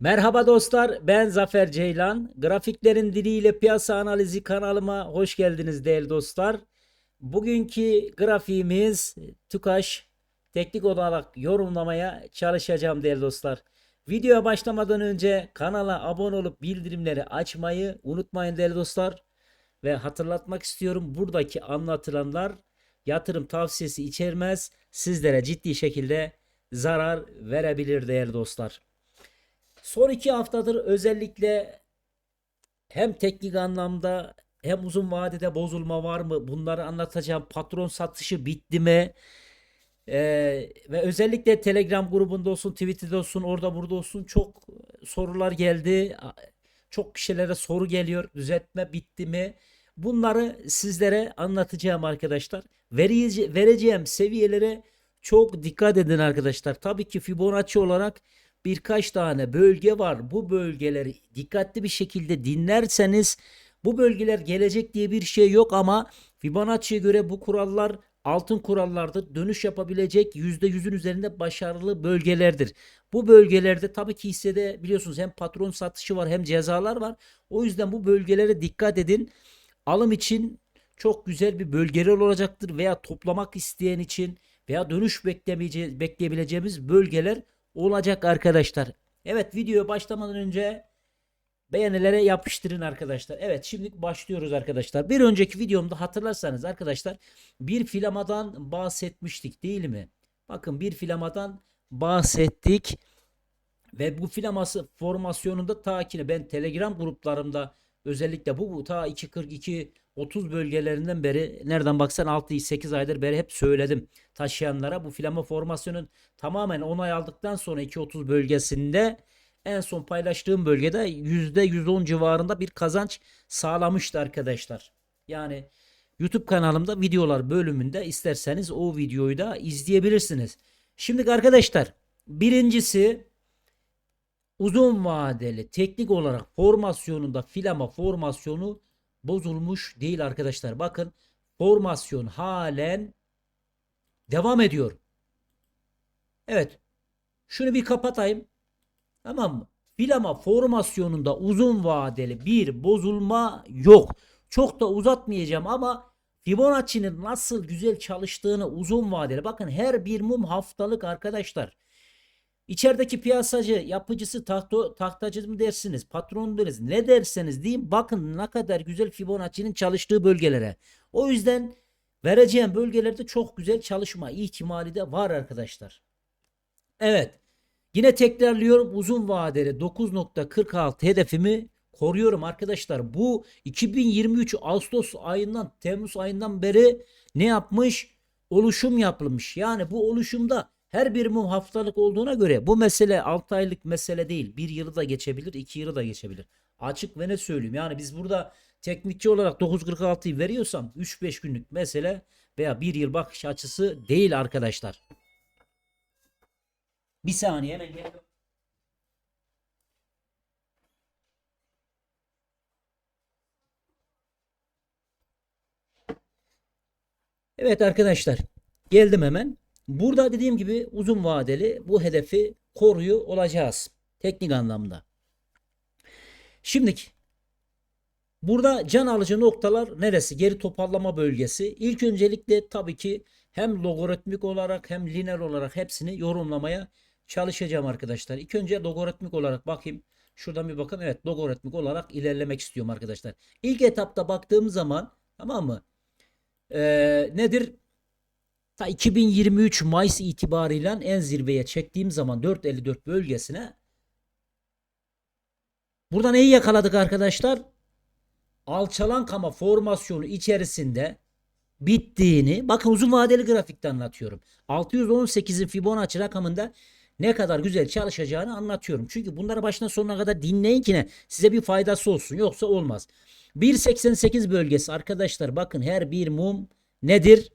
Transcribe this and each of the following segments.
Merhaba dostlar, ben Zafer Ceylan. Grafiklerin diliyle piyasa analizi kanalıma hoş geldiniz değerli dostlar. Bugünkü grafiğimiz TÜKAŞ teknik olarak yorumlamaya çalışacağım değerli dostlar. Videoya başlamadan önce kanala abone olup bildirimleri açmayı unutmayın değerli dostlar. Ve hatırlatmak istiyorum buradaki anlatılanlar yatırım tavsiyesi içermez. Sizlere ciddi şekilde zarar verebilir değerli dostlar. Son iki haftadır özellikle hem teknik anlamda hem uzun vadede bozulma var mı? Bunları anlatacağım. Patron satışı bitti mi? Ee, ve özellikle Telegram grubunda olsun, Twitter'da olsun, orada burada olsun çok sorular geldi. Çok kişilere soru geliyor. Düzeltme bitti mi? Bunları sizlere anlatacağım arkadaşlar. Verece- vereceğim seviyelere çok dikkat edin arkadaşlar. Tabii ki Fibonacci olarak birkaç tane bölge var. Bu bölgeleri dikkatli bir şekilde dinlerseniz bu bölgeler gelecek diye bir şey yok ama Fibonacci'ye göre bu kurallar altın kurallardır. Dönüş yapabilecek %100'ün üzerinde başarılı bölgelerdir. Bu bölgelerde tabii ki hissede biliyorsunuz hem patron satışı var hem cezalar var. O yüzden bu bölgelere dikkat edin. Alım için çok güzel bir bölgeler olacaktır veya toplamak isteyen için veya dönüş bekleyebileceğimiz bölgeler olacak arkadaşlar. Evet videoya başlamadan önce beğenilere yapıştırın arkadaşlar. Evet şimdi başlıyoruz arkadaşlar. Bir önceki videomda hatırlarsanız arkadaşlar bir filamadan bahsetmiştik değil mi? Bakın bir filamadan bahsettik. Ve bu filaması formasyonunda takini ben Telegram gruplarımda özellikle bu, bu ta 2.42 30 bölgelerinden beri nereden baksan 6-8 aydır beri hep söyledim taşıyanlara bu filama formasyonun tamamen onay aldıktan sonra 2.30 bölgesinde en son paylaştığım bölgede %110 civarında bir kazanç sağlamıştı arkadaşlar. Yani YouTube kanalımda videolar bölümünde isterseniz o videoyu da izleyebilirsiniz. Şimdi arkadaşlar birincisi uzun vadeli teknik olarak formasyonunda filama formasyonu bozulmuş değil arkadaşlar. Bakın formasyon halen devam ediyor. Evet. Şunu bir kapatayım. Tamam mı? Filama formasyonunda uzun vadeli bir bozulma yok. Çok da uzatmayacağım ama Fibonacci'nin nasıl güzel çalıştığını uzun vadeli. Bakın her bir mum haftalık arkadaşlar. İçerideki piyasacı, yapıcısı, tahto, tahtacı mı dersiniz, patron deriz, ne derseniz deyin bakın ne kadar güzel Fibonacci'nin çalıştığı bölgelere. O yüzden vereceğim bölgelerde çok güzel çalışma ihtimali de var arkadaşlar. Evet. Yine tekrarlıyorum uzun vadeli 9.46 hedefimi koruyorum arkadaşlar. Bu 2023 Ağustos ayından Temmuz ayından beri ne yapmış? Oluşum yapılmış. Yani bu oluşumda her bir mum haftalık olduğuna göre bu mesele 6 aylık mesele değil. Bir yılı da geçebilir, 2 yılı da geçebilir. Açık ve ne söyleyeyim. Yani biz burada teknikçi olarak 9.46'yı veriyorsam 3-5 günlük mesele veya bir yıl bakış açısı değil arkadaşlar. Bir saniye hemen geliyorum. Evet arkadaşlar geldim hemen. Burada dediğim gibi uzun vadeli bu hedefi koruyor olacağız. Teknik anlamda. Şimdiki burada can alıcı noktalar neresi? Geri toparlama bölgesi. İlk öncelikle tabii ki hem logaritmik olarak hem lineer olarak hepsini yorumlamaya çalışacağım arkadaşlar. İlk önce logaritmik olarak bakayım. Şuradan bir bakın. Evet logaritmik olarak ilerlemek istiyorum arkadaşlar. İlk etapta baktığım zaman tamam mı? Ee, nedir? Ta 2023 Mayıs itibariyle en zirveye çektiğim zaman 4.54 bölgesine burada neyi yakaladık arkadaşlar? Alçalan kama formasyonu içerisinde bittiğini bakın uzun vadeli grafikte anlatıyorum. 618'in Fibonacci rakamında ne kadar güzel çalışacağını anlatıyorum. Çünkü bunları baştan sonuna kadar dinleyin ki ne size bir faydası olsun yoksa olmaz. 1.88 bölgesi arkadaşlar bakın her bir mum nedir?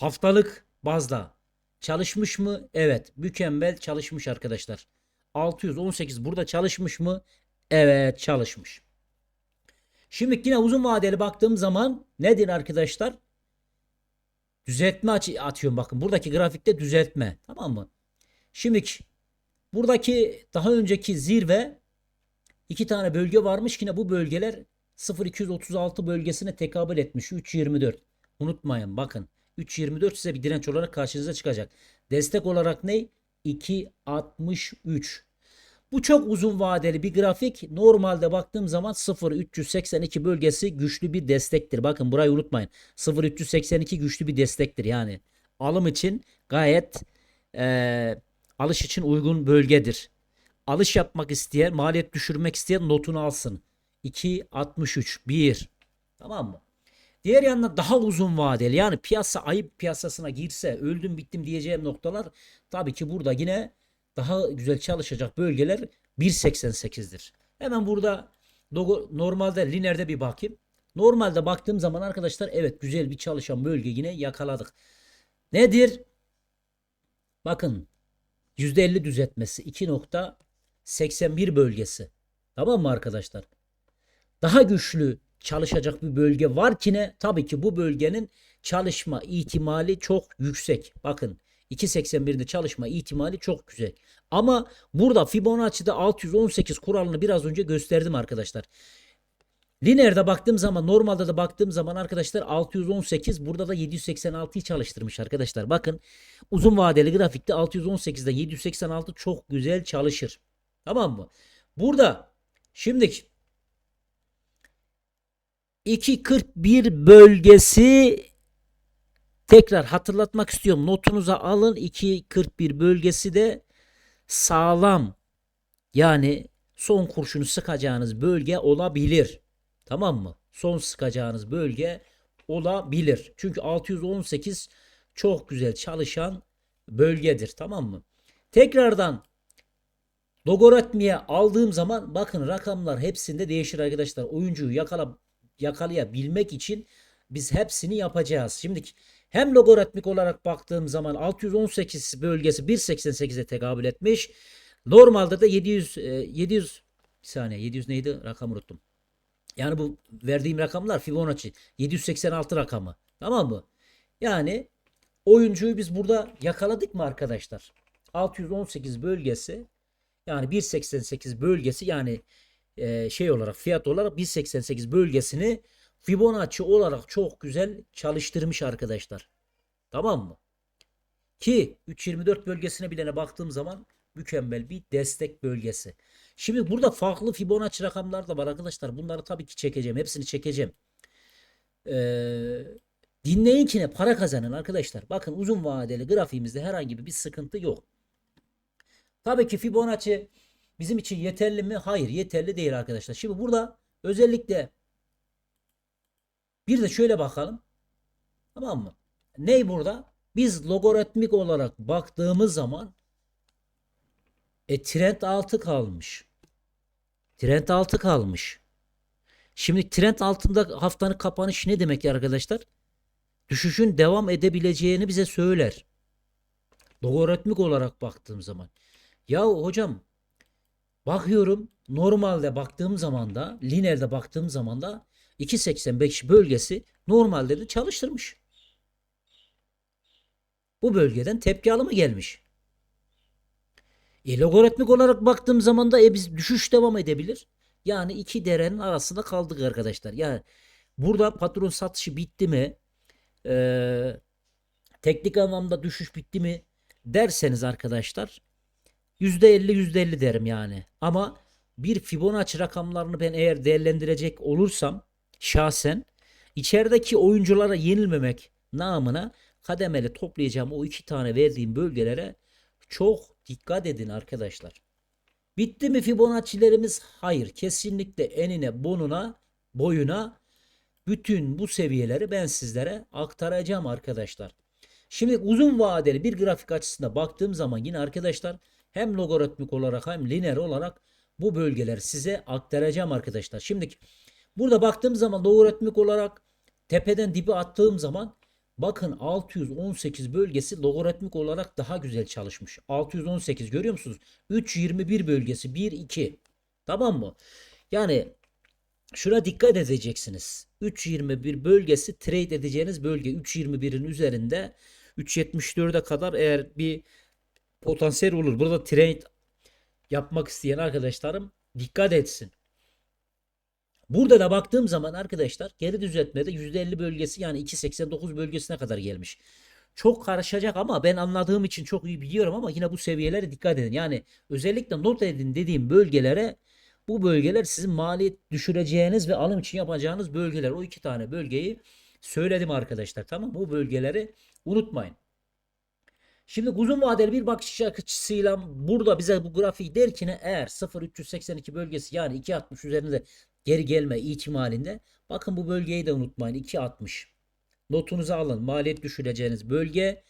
Haftalık bazda çalışmış mı? Evet, mükemmel çalışmış arkadaşlar. 618 burada çalışmış mı? Evet, çalışmış. Şimdi yine uzun vadeli baktığım zaman nedir arkadaşlar? Düzeltme atıyorum bakın. Buradaki grafikte düzeltme. Tamam mı? Şimdi Buradaki daha önceki zirve iki tane bölge varmış yine bu bölgeler 0236 bölgesine tekabül etmiş. 3.24. Unutmayın bakın. 3.24 size bir direnç olarak karşınıza çıkacak. Destek olarak ne? 2.63. Bu çok uzun vadeli bir grafik. Normalde baktığım zaman 0.382 bölgesi güçlü bir destektir. Bakın burayı unutmayın. 0.382 güçlü bir destektir. Yani alım için gayet eee, alış için uygun bölgedir. Alış yapmak isteyen, maliyet düşürmek isteyen notunu alsın. 2.63 1. Tamam mı? Diğer yandan daha uzun vadeli yani piyasa ayıp piyasasına girse öldüm bittim diyeceğim noktalar tabii ki burada yine daha güzel çalışacak bölgeler 1.88'dir. Hemen burada normalde lineerde bir bakayım. Normalde baktığım zaman arkadaşlar evet güzel bir çalışan bölge yine yakaladık. Nedir? Bakın %50 düzeltmesi 2.81 bölgesi. Tamam mı arkadaşlar? Daha güçlü çalışacak bir bölge var ki ne? Tabii ki bu bölgenin çalışma ihtimali çok yüksek. Bakın 2.81'de çalışma ihtimali çok güzel. Ama burada Fibonacci'de 618 kuralını biraz önce gösterdim arkadaşlar. Lineer'de baktığım zaman normalde de baktığım zaman arkadaşlar 618 burada da 786'yı çalıştırmış arkadaşlar. Bakın uzun vadeli grafikte 618'de 786 çok güzel çalışır. Tamam mı? Burada şimdi 2.41 bölgesi tekrar hatırlatmak istiyorum. Notunuza alın. 2.41 bölgesi de sağlam. Yani son kurşunu sıkacağınız bölge olabilir. Tamam mı? Son sıkacağınız bölge olabilir. Çünkü 618 çok güzel çalışan bölgedir. Tamam mı? Tekrardan logaritmiye aldığım zaman bakın rakamlar hepsinde değişir arkadaşlar. Oyuncuyu yakala, yakalayabilmek için biz hepsini yapacağız. Şimdi hem logaritmik olarak baktığım zaman 618 bölgesi 1.88'e tekabül etmiş. Normalde de 700 e, 700 bir saniye 700 neydi? Rakam unuttum. Yani bu verdiğim rakamlar Fibonacci 786 rakamı. Tamam mı? Yani oyuncuyu biz burada yakaladık mı arkadaşlar? 618 bölgesi yani 1.88 bölgesi yani e, şey olarak fiyat olarak 1.88 bölgesini Fibonacci olarak çok güzel çalıştırmış arkadaşlar. Tamam mı? Ki 3.24 bölgesine bilene baktığım zaman mükemmel bir destek bölgesi. Şimdi burada farklı Fibonacci rakamlar da var arkadaşlar. Bunları tabii ki çekeceğim. Hepsini çekeceğim. Ee, dinleyin ki ne para kazanın arkadaşlar. Bakın uzun vadeli grafiğimizde herhangi bir sıkıntı yok. Tabii ki Fibonacci bizim için yeterli mi? Hayır yeterli değil arkadaşlar. Şimdi burada özellikle bir de şöyle bakalım. Tamam mı? Ney burada? Biz logaritmik olarak baktığımız zaman e trend altı kalmış. Trend altı kalmış. Şimdi trend altında haftanın kapanışı ne demek arkadaşlar? Düşüşün devam edebileceğini bize söyler. Logaritmik olarak baktığım zaman. Ya hocam bakıyorum normalde baktığım zaman da lineerde baktığım zaman da 2.85 bölgesi normalde de çalıştırmış. Bu bölgeden tepki alımı gelmiş. E, logaritmik olarak baktığım zaman da e, biz düşüş devam edebilir. Yani iki derenin arasında kaldık arkadaşlar. Yani burada patron satışı bitti mi? Ee, teknik anlamda düşüş bitti mi? Derseniz arkadaşlar %50 %50 derim yani. Ama bir Fibonacci rakamlarını ben eğer değerlendirecek olursam şahsen içerideki oyunculara yenilmemek namına kademeli toplayacağım o iki tane verdiğim bölgelere çok dikkat edin arkadaşlar. Bitti mi Fibonacci'lerimiz? Hayır. Kesinlikle enine, bonuna, boyuna bütün bu seviyeleri ben sizlere aktaracağım arkadaşlar. Şimdi uzun vadeli bir grafik açısında baktığım zaman yine arkadaşlar hem logaritmik olarak hem lineer olarak bu bölgeleri size aktaracağım arkadaşlar. Şimdi burada baktığım zaman logaritmik olarak tepeden dibi attığım zaman bakın 618 bölgesi logaritmik olarak daha güzel çalışmış. 618 görüyor musunuz? 321 bölgesi 1 2. Tamam mı? Yani şuna dikkat edeceksiniz. 3.21 bölgesi trade edeceğiniz bölge 3.21'in üzerinde 3.74'e kadar eğer bir potansiyel olur. Burada trade yapmak isteyen arkadaşlarım dikkat etsin. Burada da baktığım zaman arkadaşlar geri düzeltmede %50 bölgesi yani 2.89 bölgesine kadar gelmiş. Çok karışacak ama ben anladığım için çok iyi biliyorum ama yine bu seviyelere dikkat edin. Yani özellikle not edin dediğim bölgelere bu bölgeler sizin maliyet düşüreceğiniz ve alım için yapacağınız bölgeler. O iki tane bölgeyi söyledim arkadaşlar. Tamam? Bu bölgeleri unutmayın. Şimdi uzun vadeli bir bakış açısıyla burada bize bu grafiği derkine eğer 0.382 bölgesi yani 2.60 üzerinde geri gelme ihtimalinde bakın bu bölgeyi de unutmayın 2.60 notunuza alın maliyet düşüreceğiniz bölge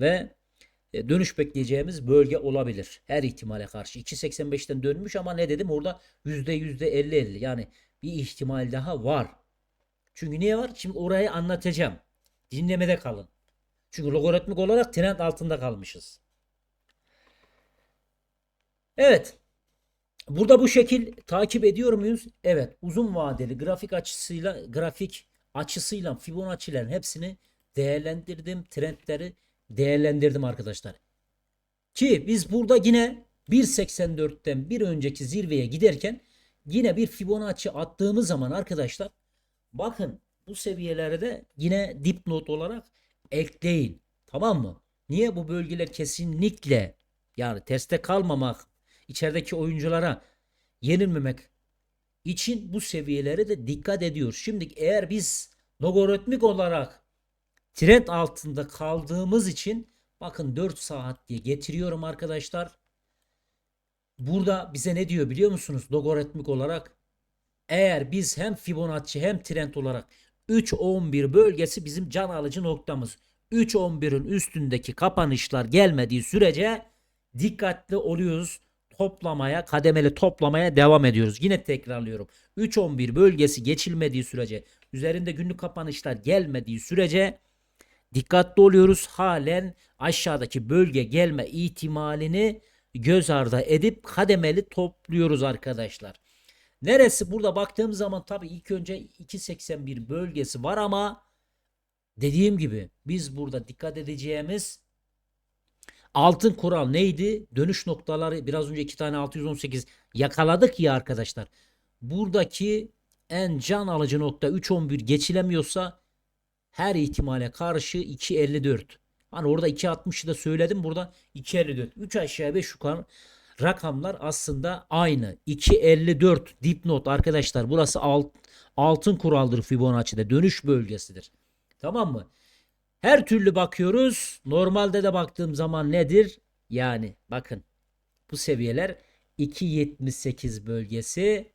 ve e, dönüş bekleyeceğimiz bölge olabilir. Her ihtimale karşı 2.85'ten dönmüş ama ne dedim orada yüzde yüzde 50-50 yani bir ihtimal daha var. Çünkü niye var? Şimdi orayı anlatacağım. Dinlemede kalın. Çünkü logaritmik olarak trend altında kalmışız. Evet. Burada bu şekil takip ediyor muyuz? Evet. Uzun vadeli grafik açısıyla grafik açısıyla Fibonacci'lerin hepsini değerlendirdim. Trendleri değerlendirdim arkadaşlar. Ki biz burada yine 1.84'ten bir önceki zirveye giderken yine bir Fibonacci attığımız zaman arkadaşlar bakın bu seviyelerde yine dipnot olarak ekleyin. Tamam mı? Niye bu bölgeler kesinlikle yani teste kalmamak, içerideki oyunculara yenilmemek için bu seviyelere de dikkat ediyor. Şimdi eğer biz logaritmik olarak trend altında kaldığımız için bakın 4 saat diye getiriyorum arkadaşlar. Burada bize ne diyor biliyor musunuz? Logaritmik olarak eğer biz hem Fibonacci hem trend olarak 3.11 bölgesi bizim can alıcı noktamız. 3.11'in üstündeki kapanışlar gelmediği sürece dikkatli oluyoruz. Toplamaya, kademeli toplamaya devam ediyoruz. Yine tekrarlıyorum. 3.11 bölgesi geçilmediği sürece, üzerinde günlük kapanışlar gelmediği sürece dikkatli oluyoruz. Halen aşağıdaki bölge gelme ihtimalini göz ardı edip kademeli topluyoruz arkadaşlar. Neresi burada baktığım zaman tabii ilk önce 2.81 bölgesi var ama dediğim gibi biz burada dikkat edeceğimiz altın kural neydi? Dönüş noktaları biraz önce iki tane 618 yakaladık ya arkadaşlar. Buradaki en can alıcı nokta 3.11 geçilemiyorsa her ihtimale karşı 2.54. Hani orada 2.60'ı da söyledim burada 2.54. 3 aşağı 5 yukarı rakamlar aslında aynı. 2.54 dipnot arkadaşlar. Burası alt, altın kuraldır Fibonacci'de. Dönüş bölgesidir. Tamam mı? Her türlü bakıyoruz. Normalde de baktığım zaman nedir? Yani bakın bu seviyeler 2.78 bölgesi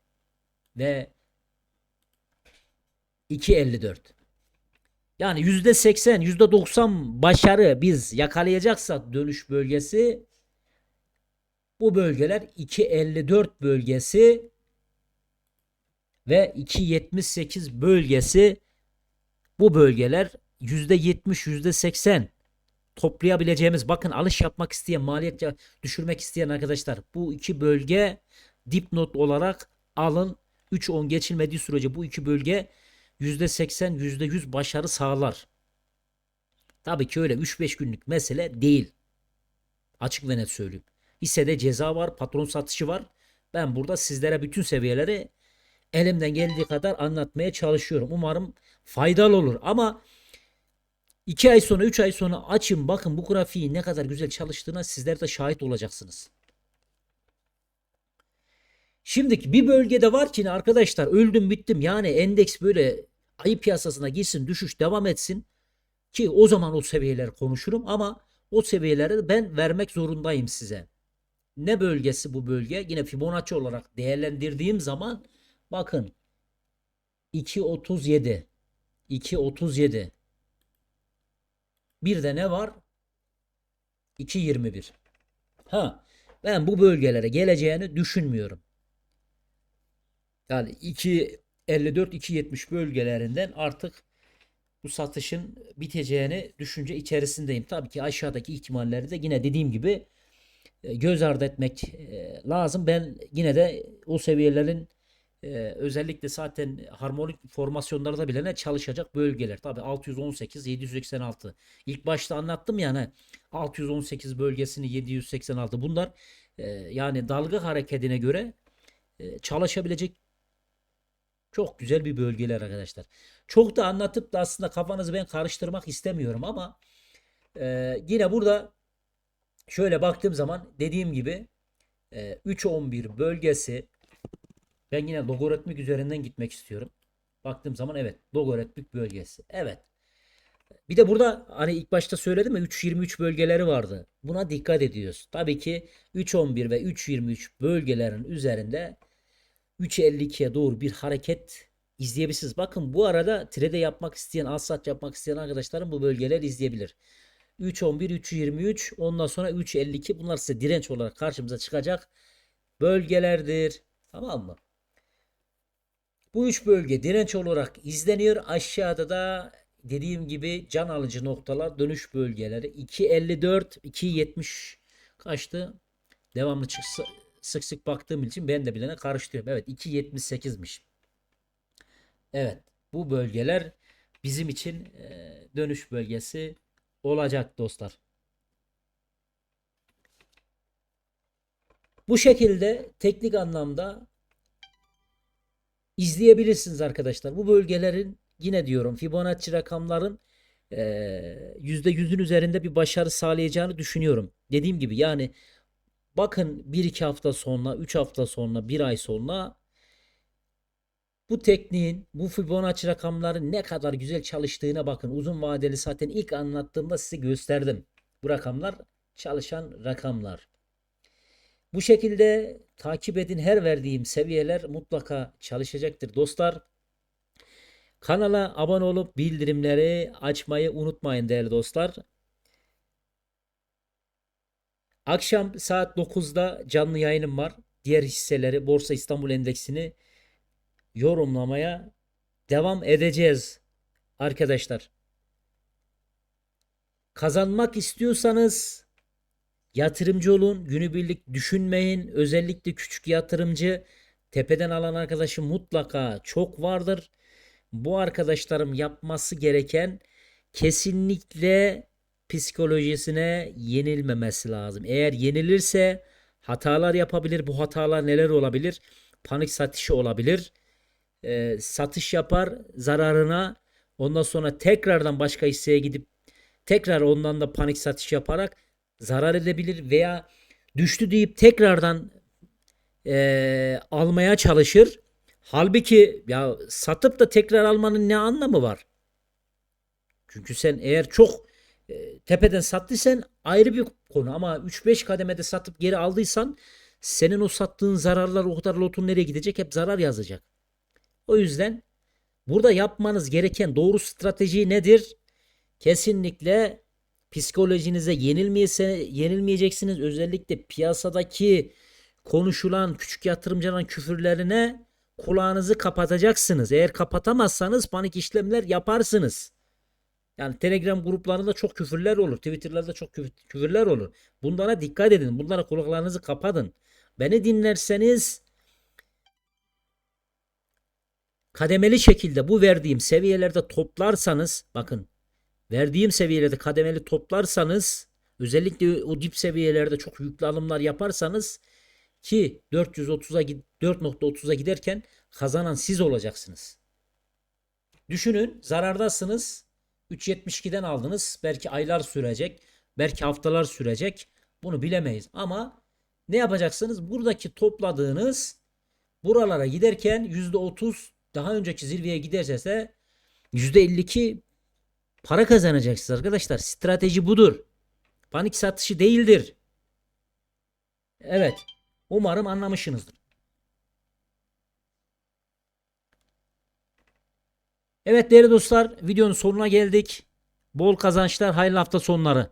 ve 2.54. Yani %80, %90 başarı biz yakalayacaksak dönüş bölgesi bu bölgeler 2.54 bölgesi ve 2.78 bölgesi bu bölgeler %70 %80 toplayabileceğimiz bakın alış yapmak isteyen maliyet düşürmek isteyen arkadaşlar bu iki bölge dipnot olarak alın 3.10 geçilmediği sürece bu iki bölge %80 %100 başarı sağlar. Tabii ki öyle 3-5 günlük mesele değil. Açık ve net söyleyeyim. Hissede ceza var, patron satışı var. Ben burada sizlere bütün seviyeleri elimden geldiği kadar anlatmaya çalışıyorum. Umarım faydalı olur. Ama 2 ay sonra 3 ay sonra açın bakın bu grafiği ne kadar güzel çalıştığına sizler de şahit olacaksınız. Şimdi bir bölgede var ki arkadaşlar öldüm bittim yani endeks böyle ayı piyasasına girsin düşüş devam etsin ki o zaman o seviyeler konuşurum ama o seviyeleri de ben vermek zorundayım size. Ne bölgesi bu bölge? Yine Fibonacci olarak değerlendirdiğim zaman bakın 2.37 2.37 bir de ne var? 2.21 Ha ben bu bölgelere geleceğini düşünmüyorum. Yani 2.54-2.70 bölgelerinden artık bu satışın biteceğini düşünce içerisindeyim. Tabii ki aşağıdaki ihtimalleri de yine dediğim gibi göz ardı etmek e, lazım. Ben yine de o seviyelerin e, özellikle zaten harmonik formasyonlarda bile ne çalışacak bölgeler. Tabi 618, 786. İlk başta anlattım yani 618 bölgesini 786. Bunlar e, yani dalga hareketine göre e, çalışabilecek çok güzel bir bölgeler arkadaşlar. Çok da anlatıp da aslında kafanızı ben karıştırmak istemiyorum ama e, yine burada şöyle baktığım zaman dediğim gibi e, 3-11 bölgesi ben yine logaritmik üzerinden gitmek istiyorum. Baktığım zaman evet logaritmik bölgesi. Evet. Bir de burada hani ilk başta söyledim ya 3.23 bölgeleri vardı. Buna dikkat ediyoruz. Tabii ki 3.11 ve 3.23 bölgelerin üzerinde 3.52'ye doğru bir hareket izleyebilirsiniz. Bakın bu arada trade yapmak isteyen, alsat yapmak isteyen arkadaşlarım bu bölgeler izleyebilir. 3.11, 3.23 ondan sonra 3.52 bunlar size direnç olarak karşımıza çıkacak bölgelerdir. Tamam mı? Bu üç bölge direnç olarak izleniyor. Aşağıda da dediğim gibi can alıcı noktalar dönüş bölgeleri 2.54 2.70 kaçtı? Devamlı çık sık sık baktığım için ben de bilene karıştırıyorum. Evet 2.78'miş. Evet bu bölgeler bizim için e, dönüş bölgesi olacak dostlar. Bu şekilde teknik anlamda izleyebilirsiniz arkadaşlar. Bu bölgelerin yine diyorum Fibonacci rakamların eee, %100'ün üzerinde bir başarı sağlayacağını düşünüyorum. Dediğim gibi yani bakın 1-2 hafta sonra, 3 hafta sonra, 1 ay sonra bu tekniğin, bu Fibonacci rakamların ne kadar güzel çalıştığına bakın. Uzun vadeli zaten ilk anlattığımda size gösterdim. Bu rakamlar çalışan rakamlar. Bu şekilde takip edin. Her verdiğim seviyeler mutlaka çalışacaktır dostlar. Kanala abone olup bildirimleri açmayı unutmayın değerli dostlar. Akşam saat 9'da canlı yayınım var. Diğer hisseleri Borsa İstanbul Endeksini yorumlamaya devam edeceğiz arkadaşlar. Kazanmak istiyorsanız yatırımcı olun. Günübirlik düşünmeyin. Özellikle küçük yatırımcı tepeden alan arkadaşım mutlaka çok vardır. Bu arkadaşlarım yapması gereken kesinlikle psikolojisine yenilmemesi lazım. Eğer yenilirse hatalar yapabilir. Bu hatalar neler olabilir? Panik satışı olabilir. Ee, satış yapar zararına ondan sonra tekrardan başka hisseye gidip tekrar ondan da panik satış yaparak zarar edebilir veya düştü deyip tekrardan eee, almaya çalışır. Halbuki ya satıp da tekrar almanın ne anlamı var? Çünkü sen eğer çok e, tepeden sattıysan ayrı bir konu ama 3-5 kademede satıp geri aldıysan senin o sattığın zararlar o kadar lotun nereye gidecek hep zarar yazacak. O yüzden burada yapmanız gereken doğru strateji nedir? Kesinlikle psikolojinize yenilmeyese, yenilmeyeceksiniz. Özellikle piyasadaki konuşulan küçük yatırımcıların küfürlerine kulağınızı kapatacaksınız. Eğer kapatamazsanız panik işlemler yaparsınız. Yani Telegram gruplarında çok küfürler olur. Twitter'larda çok küf- küfürler olur. Bunlara dikkat edin. Bunlara kulaklarınızı kapatın. Beni dinlerseniz kademeli şekilde bu verdiğim seviyelerde toplarsanız bakın verdiğim seviyelerde kademeli toplarsanız özellikle o dip seviyelerde çok yüklü alımlar yaparsanız ki 430'a gid- 4.30'a giderken kazanan siz olacaksınız. Düşünün zarardasınız. 3.72'den aldınız. Belki aylar sürecek. Belki haftalar sürecek. Bunu bilemeyiz. Ama ne yapacaksınız? Buradaki topladığınız buralara giderken %30 daha önceki zirveye giderse %52 para kazanacaksınız arkadaşlar. Strateji budur. Panik satışı değildir. Evet. Umarım anlamışsınızdır. Evet değerli dostlar videonun sonuna geldik. Bol kazançlar, hayırlı hafta sonları.